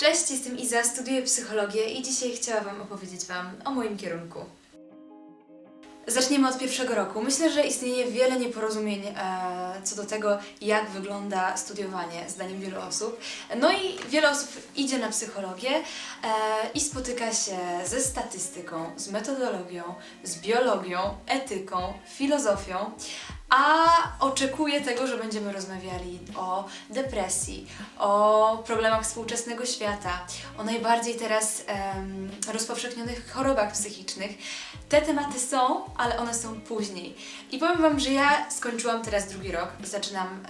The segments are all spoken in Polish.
Cześć, jestem Iza, studiuję psychologię i dzisiaj chciałabym opowiedzieć Wam o moim kierunku. Zaczniemy od pierwszego roku. Myślę, że istnieje wiele nieporozumień e, co do tego, jak wygląda studiowanie, zdaniem wielu osób. No i wiele osób idzie na psychologię e, i spotyka się ze statystyką, z metodologią, z biologią, etyką, filozofią, a oczekuje tego, że będziemy rozmawiali o depresji, o problemach współczesnego świata, o najbardziej teraz rozpowszechnionych chorobach psychicznych. Te tematy są, ale one są później. I powiem Wam, że ja skończyłam teraz drugi rok, zaczynam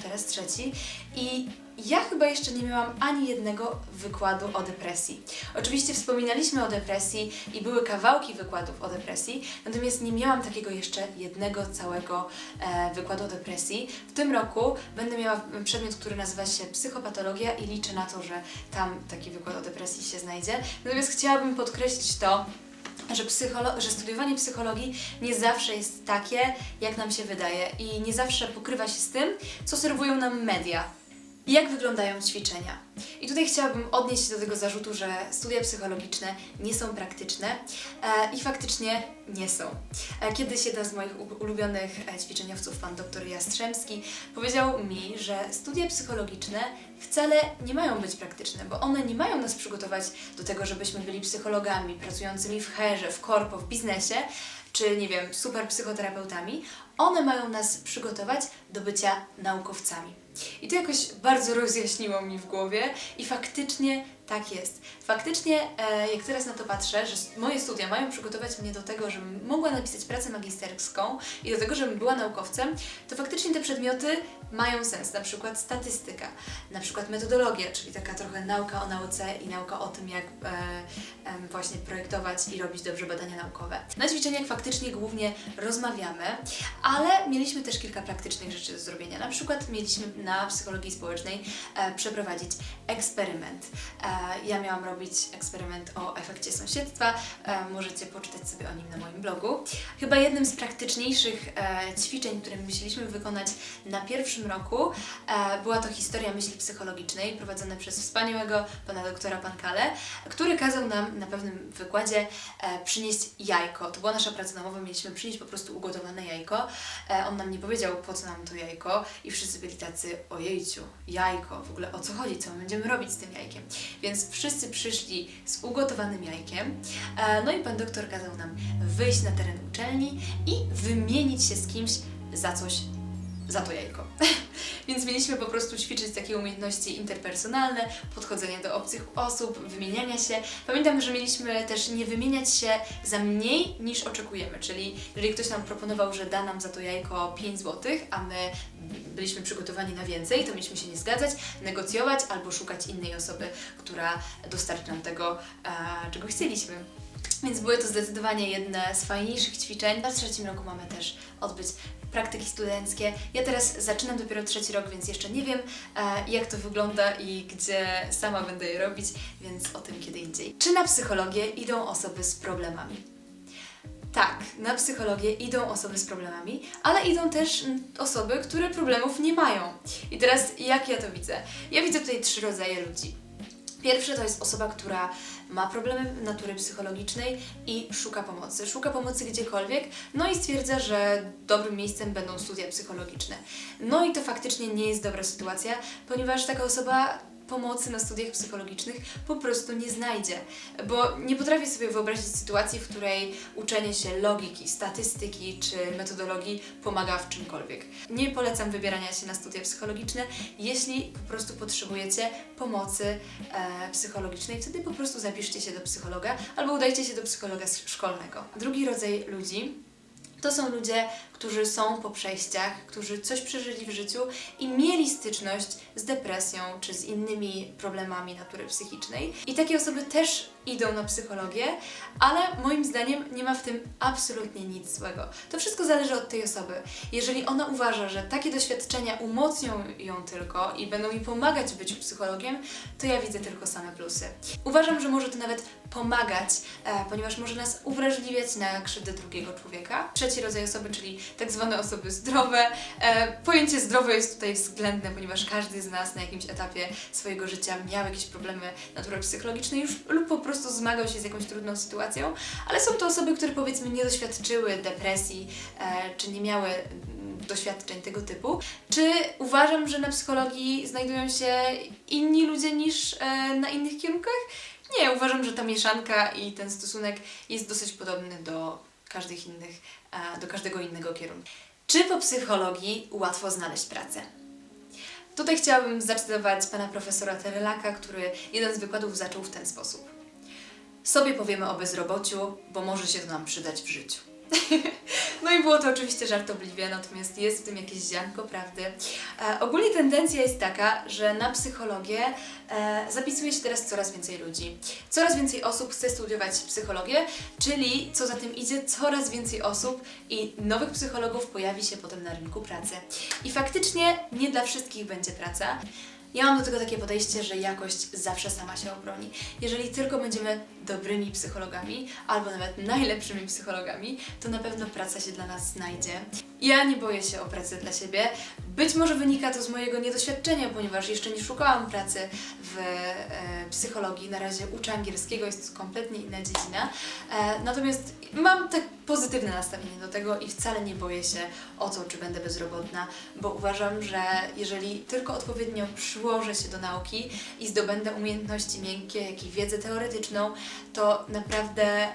teraz trzeci i ja chyba jeszcze nie miałam ani jednego wykładu o depresji. Oczywiście wspominaliśmy o depresji i były kawałki wykładów o depresji, natomiast nie miałam takiego jeszcze jednego całego e, wykładu o depresji. W tym roku będę miała przedmiot, który nazywa się psychopatologia i liczę na to, że tam taki wykład o depresji się znajdzie. Natomiast chciałabym podkreślić to, że, psycholo- że studiowanie psychologii nie zawsze jest takie, jak nam się wydaje i nie zawsze pokrywa się z tym, co serwują nam media. Jak wyglądają ćwiczenia? I tutaj chciałabym odnieść się do tego zarzutu, że studia psychologiczne nie są praktyczne e, i faktycznie nie są. E, kiedyś jeden z moich ulubionych e, ćwiczeniowców, pan dr Jastrzębski, powiedział mi, że studia psychologiczne wcale nie mają być praktyczne, bo one nie mają nas przygotować do tego, żebyśmy byli psychologami, pracującymi w herze, w korpo, w biznesie, czy nie wiem, super psychoterapeutami. One mają nas przygotować do bycia naukowcami. I to jakoś bardzo rozjaśniło mi w głowie i faktycznie tak jest. Faktycznie, e, jak teraz na to patrzę, że moje studia mają przygotować mnie do tego, żebym mogła napisać pracę magisterską i do tego, żebym była naukowcem, to faktycznie te przedmioty mają sens. Na przykład statystyka, na przykład metodologia, czyli taka trochę nauka o nauce i nauka o tym, jak e, właśnie projektować i robić dobrze badania naukowe. Na ćwiczeniach faktycznie głównie rozmawiamy, ale mieliśmy też kilka praktycznych rzeczy do zrobienia. Na przykład mieliśmy na psychologii społecznej e, przeprowadzić eksperyment. E, ja miałam robić eksperyment o efekcie sąsiedztwa. E, możecie poczytać sobie o nim na moim blogu. Chyba jednym z praktyczniejszych e, ćwiczeń, które musieliśmy wykonać na pierwszym roku, była to historia myśli psychologicznej prowadzona przez wspaniałego pana doktora Pankale, który kazał nam na pewnym wykładzie przynieść jajko. To była nasza praca domowa, mieliśmy przynieść po prostu ugotowane jajko. On nam nie powiedział, po co nam to jajko i wszyscy byli tacy, ojejciu, jajko, w ogóle o co chodzi, co my będziemy robić z tym jajkiem. Więc wszyscy przyszli z ugotowanym jajkiem, e, no i pan doktor kazał nam wyjść na teren uczelni i wymienić się z kimś za coś, za to jajko. Więc mieliśmy po prostu ćwiczyć takie umiejętności interpersonalne, podchodzenia do obcych osób, wymieniania się. Pamiętam, że mieliśmy też nie wymieniać się za mniej niż oczekujemy, czyli jeżeli ktoś nam proponował, że da nam za to jajko 5 zł, a my byliśmy przygotowani na więcej, to mieliśmy się nie zgadzać, negocjować albo szukać innej osoby, która dostarczy nam tego, e, czego chcieliśmy. Więc były to zdecydowanie jedne z fajniejszych ćwiczeń. W trzecim roku mamy też odbyć praktyki studenckie. Ja teraz zaczynam dopiero trzeci rok, więc jeszcze nie wiem, e, jak to wygląda i gdzie sama będę je robić, więc o tym kiedy indziej. Czy na psychologię idą osoby z problemami? Tak, na psychologię idą osoby z problemami, ale idą też osoby, które problemów nie mają. I teraz jak ja to widzę? Ja widzę tutaj trzy rodzaje ludzi. Pierwszy to jest osoba, która ma problemy natury psychologicznej i szuka pomocy. Szuka pomocy gdziekolwiek, no i stwierdza, że dobrym miejscem będą studia psychologiczne. No i to faktycznie nie jest dobra sytuacja, ponieważ taka osoba pomocy na studiach psychologicznych po prostu nie znajdzie, bo nie potrafię sobie wyobrazić sytuacji, w której uczenie się logiki, statystyki czy metodologii pomaga w czymkolwiek. Nie polecam wybierania się na studia psychologiczne, jeśli po prostu potrzebujecie pomocy e, psychologicznej, wtedy po prostu zapiszcie się do psychologa albo udajcie się do psychologa szkolnego. Drugi rodzaj ludzi to są ludzie, którzy są po przejściach, którzy coś przeżyli w życiu i mieli styczność z depresją czy z innymi problemami natury psychicznej. I takie osoby też idą na psychologię, ale moim zdaniem nie ma w tym absolutnie nic złego. To wszystko zależy od tej osoby. Jeżeli ona uważa, że takie doświadczenia umocnią ją tylko i będą mi pomagać w byciu psychologiem, to ja widzę tylko same plusy. Uważam, że może to nawet pomagać, e, ponieważ może nas uwrażliwiać na krzywdę drugiego człowieka. Trzeci rodzaj osoby, czyli tak zwane osoby zdrowe. E, pojęcie zdrowe jest tutaj względne, ponieważ każdy z nas na jakimś etapie swojego życia miał jakieś problemy natury psychologicznej już lub po prostu zmagał się z jakąś trudną sytuacją, ale są to osoby, które powiedzmy nie doświadczyły depresji, e, czy nie miały mm, doświadczeń tego typu. Czy uważam, że na psychologii znajdują się inni ludzie niż e, na innych kierunkach? Nie, uważam, że ta mieszanka i ten stosunek jest dosyć podobny do każdych innych, e, do każdego innego kierunku. Czy po psychologii łatwo znaleźć pracę? Tutaj chciałabym zacytować pana profesora Terelaka, który jeden z wykładów zaczął w ten sposób. Sobie powiemy o bezrobociu, bo może się to nam przydać w życiu. No i było to oczywiście żartobliwie, natomiast jest w tym jakieś ziarnko prawdy. E, ogólnie tendencja jest taka, że na psychologię e, zapisuje się teraz coraz więcej ludzi. Coraz więcej osób chce studiować psychologię, czyli co za tym idzie, coraz więcej osób i nowych psychologów pojawi się potem na rynku pracy. I faktycznie nie dla wszystkich będzie praca. Ja mam do tego takie podejście, że jakość zawsze sama się obroni. Jeżeli tylko będziemy dobrymi psychologami, albo nawet najlepszymi psychologami, to na pewno praca się dla nas znajdzie. Ja nie boję się o pracę dla siebie. Być może wynika to z mojego niedoświadczenia, ponieważ jeszcze nie szukałam pracy w e, psychologii. Na razie uczę angielskiego, jest to kompletnie inna dziedzina. E, natomiast mam tak pozytywne nastawienie do tego i wcale nie boję się o to, czy będę bezrobotna, bo uważam, że jeżeli tylko odpowiednio przyłożę się do nauki i zdobędę umiejętności miękkie, jak i wiedzę teoretyczną, to naprawdę e,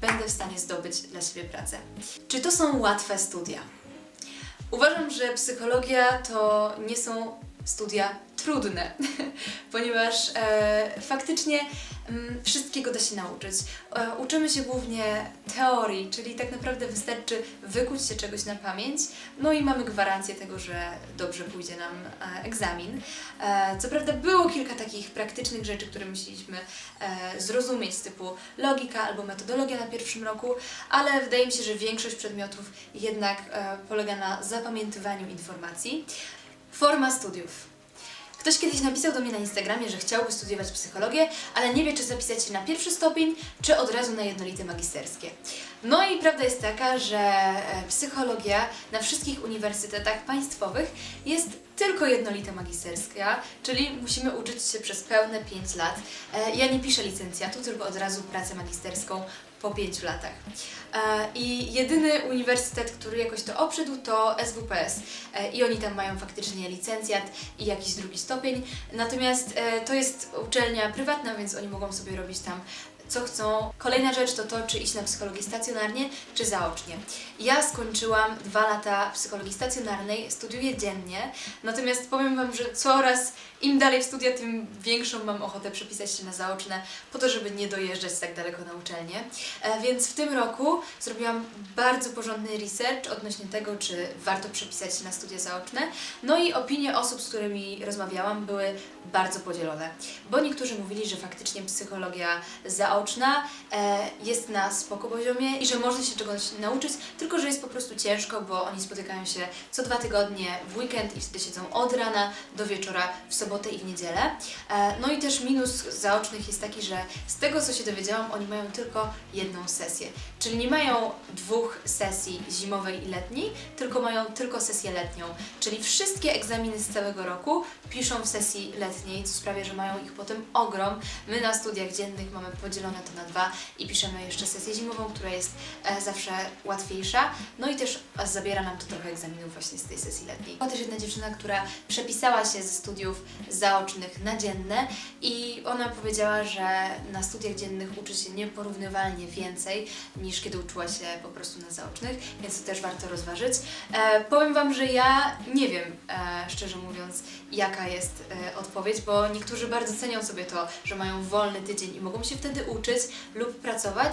będę w stanie zdobyć dla siebie pracę. Czy to są łatwe studia? Uważam, że psychologia to nie są studia trudne, ponieważ e, faktycznie mm, wszystkiego da się nauczyć. E, uczymy się głównie teorii, czyli tak naprawdę wystarczy wykuć się czegoś na pamięć, no i mamy gwarancję tego, że dobrze pójdzie nam e, egzamin. E, co prawda było kilka takich praktycznych rzeczy, które musieliśmy e, zrozumieć, typu logika albo metodologia na pierwszym roku, ale wydaje mi się, że większość przedmiotów jednak e, polega na zapamiętywaniu informacji. Forma studiów. Ktoś kiedyś napisał do mnie na Instagramie, że chciałby studiować psychologię, ale nie wie, czy zapisać się na pierwszy stopień, czy od razu na jednolite magisterskie. No i prawda jest taka, że e, psychologia na wszystkich uniwersytetach państwowych jest tylko jednolita magisterska, czyli musimy uczyć się przez pełne 5 lat. E, Ja nie piszę licencjatu, tylko od razu pracę magisterską po 5 latach. E, I jedyny uniwersytet, który jakoś to obszedł, to SWPS. E, I oni tam mają faktycznie licencjat i jakiś drugi stopień. Natomiast e, to jest uczelnia prywatna, więc oni mogą sobie robić tam co chcą. Kolejna rzecz to to, czy iść na psychologię stacjonarnie, czy zaocznie. Ja skończyłam dwa lata psychologii stacjonarnej, studiuję dziennie, natomiast powiem Wam, że coraz im dalej w studia, tym większą mam ochotę przepisać się na zaoczne, po to, żeby nie dojeżdżać tak daleko na uczelnię. E, więc w tym roku zrobiłam bardzo porządny research odnośnie tego, czy warto przepisać się na studia zaoczne. No i opinie osób, z którymi rozmawiałam, były bardzo podzielone, bo niektórzy mówili, że faktycznie psychologia zaoczna e, jest na spoko poziomie i że można się czegoś nauczyć, tylko że jest po prostu ciężko, bo oni spotykają się co dwa tygodnie w weekend i wtedy siedzą od rana do wieczora w sobotę i w niedzielę. E, no i też minus zaocznych jest taki, że z tego co się dowiedziałam, oni mają tylko jedną sesję, czyli nie mają dwóch sesji zimowej i letniej, tylko mają tylko sesję letnią, czyli wszystkie egzaminy z całego roku piszą w sesji letniej, co sprawia, że mają ich potem ogrom. My na studiach dziennych mamy podzielone to na dwa i piszemy jeszcze sesję zimową, która jest e, zawsze łatwiejsza. No i też zabiera nam to trochę egzaminów właśnie z tej sesji letniej. Była też jedna dziewczyna, która przepisała się ze studiów zaocznych na dzienne i ona powiedziała, że na studiach dziennych uczy się nieporównywalnie więcej niż kiedy uczyła się po prostu na zaocznych, więc to też warto rozważyć. E, powiem Wam, że ja nie wiem, e, szczerze mówiąc, jaka jest e, odpowiedź, bo niektórzy bardzo cenią sobie to, że mają wolny tydzień i mogą się wtedy uczyć lub pracować,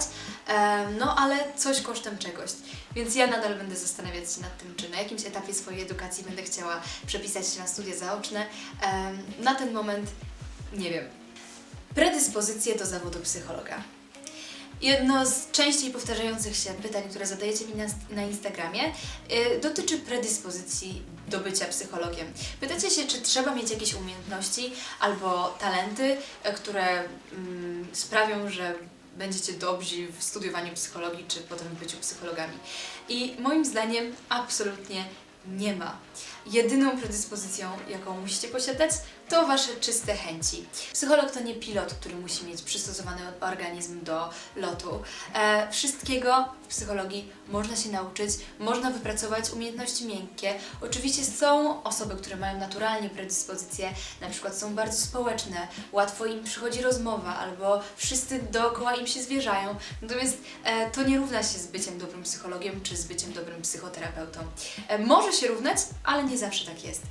no ale coś kosztem czegoś. Więc ja nadal będę zastanawiać się nad tym, czy na jakimś etapie swojej edukacji będę chciała przepisać się na studia zaoczne. Na ten moment nie wiem. Predyspozycje do zawodu psychologa. Jedno z częściej powtarzających się pytań, które zadajecie mi na, na Instagramie, y, dotyczy predyspozycji do bycia psychologiem. Pytacie się, czy trzeba mieć jakieś umiejętności albo talenty, y, które mm, sprawią, że będziecie dobrzy w studiowaniu psychologii, czy potem w byciu psychologami. I moim zdaniem absolutnie nie ma. Jedyną predyspozycją, jaką musicie posiadać, to wasze czyste chęci. Psycholog to nie pilot, który musi mieć przystosowany organizm do lotu. E, wszystkiego w psychologii można się nauczyć, można wypracować umiejętności miękkie. Oczywiście są osoby, które mają naturalnie predyspozycje, na przykład są bardzo społeczne, łatwo im przychodzi rozmowa, albo wszyscy dookoła im się zwierzają. Natomiast e, to nie równa się z byciem dobrym psychologiem czy z byciem dobrym psychoterapeutą. E, może się równać, ale nie zawsze tak jest.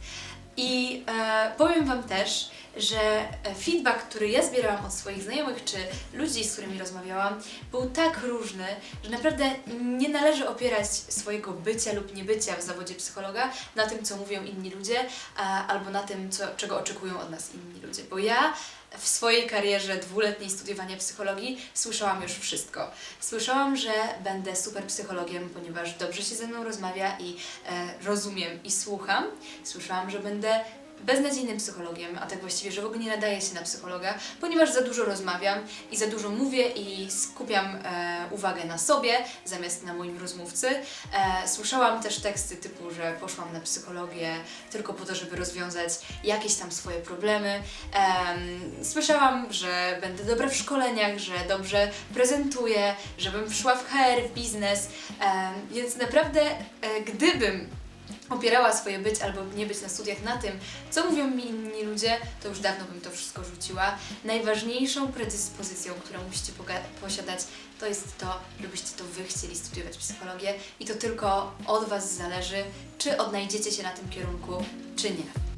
I e, powiem Wam też, że e, feedback, który ja zbierałam od swoich znajomych czy ludzi, z którymi rozmawiałam, był tak różny, że naprawdę nie należy opierać swojego bycia lub niebycia w zawodzie psychologa na tym, co mówią inni ludzie, albo na tym, co, czego oczekują od nas inni ludzie. Bo ja w swojej karierze dwuletniej studiowania psychologii słyszałam już wszystko. Słyszałam, że będę super psychologiem, ponieważ dobrze się ze mną rozmawia i e, rozumiem i słucham. Słyszałam, że będę beznadziejnym psychologiem, a tak właściwie, że w ogóle nie nadaje się na psychologa, ponieważ za dużo rozmawiam i za dużo mówię i skupiam e, uwagę na sobie zamiast na moim rozmówcy. E, słyszałam też teksty typu, że poszłam na psychologię tylko po to, żeby rozwiązać jakieś tam swoje problemy. Em, słyszałam, że będę dobra w szkoleniach, że dobrze prezentuję, żebym szła w HR, w biznes, em, więc naprawdę e, gdybym opierała swoje być albo nie być na studiach na tym, co mówią mi inni ludzie, to już dawno bym to wszystko rzuciła. Najważniejszą predyspozycją, którą musicie posiadać, to jest to, żebyście to Wy chcieli studiować psychologię i to tylko od Was zależy, czy odnajdziecie się na tym kierunku, czy nie.